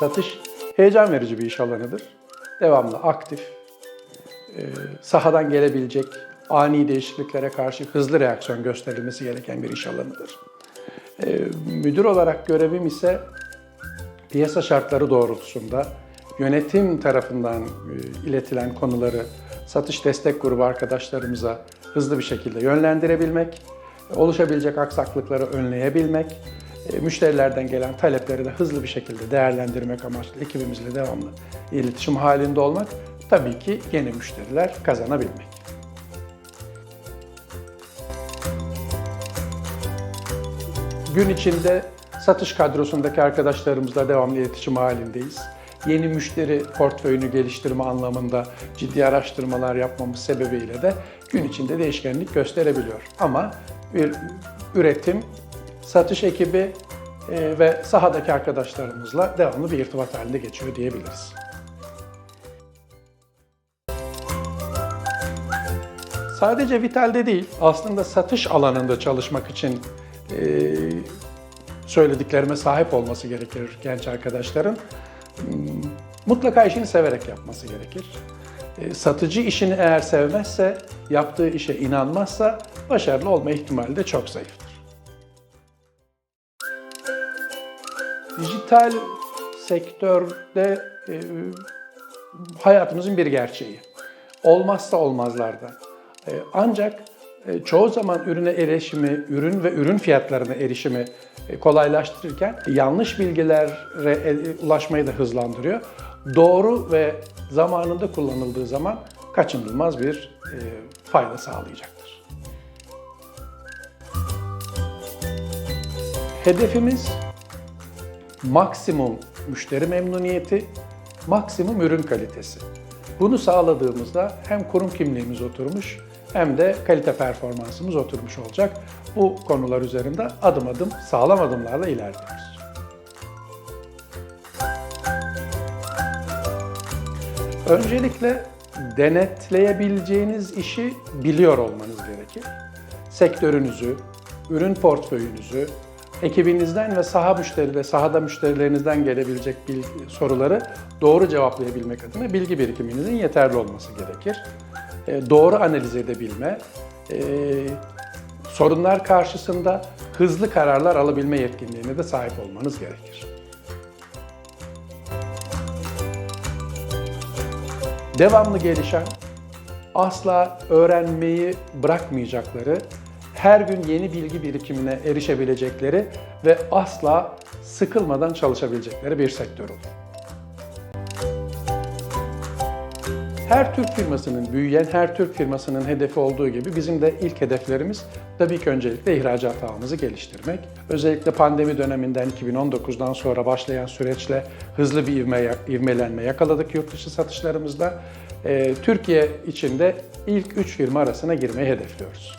Satış heyecan verici bir iş alanıdır. Devamlı aktif, e, sahadan gelebilecek ani değişikliklere karşı hızlı reaksiyon gösterilmesi gereken bir iş alanıdır. E, Müdür olarak görevim ise piyasa şartları doğrultusunda yönetim tarafından e, iletilen konuları satış destek grubu arkadaşlarımıza hızlı bir şekilde yönlendirebilmek, oluşabilecek aksaklıkları önleyebilmek, müşterilerden gelen talepleri de hızlı bir şekilde değerlendirmek amaçlı ekibimizle devamlı iletişim halinde olmak, tabii ki yeni müşteriler kazanabilmek. Gün içinde satış kadrosundaki arkadaşlarımızla devamlı iletişim halindeyiz. Yeni müşteri portföyünü geliştirme anlamında ciddi araştırmalar yapmamız sebebiyle de gün içinde değişkenlik gösterebiliyor. Ama bir üretim, satış ekibi e, ve sahadaki arkadaşlarımızla devamlı bir irtibat halinde geçiyor diyebiliriz. Sadece Vital'de değil, aslında satış alanında çalışmak için e, söylediklerime sahip olması gerekir genç arkadaşların. Hmm, Mutlaka işini severek yapması gerekir. E, Satıcı işini eğer sevmezse, yaptığı işe inanmazsa başarılı olma ihtimali de çok zayıftır. Dijital sektörde e, hayatımızın bir gerçeği. Olmazsa olmazlardan. E, ancak e, çoğu zaman ürüne erişimi, ürün ve ürün fiyatlarına erişimi e, kolaylaştırırken yanlış bilgilere e, ulaşmayı da hızlandırıyor. Doğru ve zamanında kullanıldığı zaman kaçınılmaz bir e, fayda sağlayacaktır. Hedefimiz maksimum müşteri memnuniyeti, maksimum ürün kalitesi. Bunu sağladığımızda hem kurum kimliğimiz oturmuş hem de kalite performansımız oturmuş olacak. Bu konular üzerinde adım adım sağlam adımlarla ilerliyoruz. Öncelikle denetleyebileceğiniz işi biliyor olmanız gerekir. Sektörünüzü, ürün portföyünüzü, ekibinizden ve saha müşteri ve sahada müşterilerinizden gelebilecek bilgi, soruları doğru cevaplayabilmek adına bilgi birikiminizin yeterli olması gerekir. E, doğru analiz edebilme, e, sorunlar karşısında hızlı kararlar alabilme yetkinliğine de sahip olmanız gerekir. devamlı gelişen, asla öğrenmeyi bırakmayacakları, her gün yeni bilgi birikimine erişebilecekleri ve asla sıkılmadan çalışabilecekleri bir sektör olur. Her Türk firmasının, büyüyen her Türk firmasının hedefi olduğu gibi bizim de ilk hedeflerimiz tabii ki öncelikle ihracat ağımızı geliştirmek. Özellikle pandemi döneminden 2019'dan sonra başlayan süreçle hızlı bir ivme, ivmelenme yakaladık yurt dışı satışlarımızda. Ee, Türkiye içinde ilk 3 firma arasına girmeyi hedefliyoruz.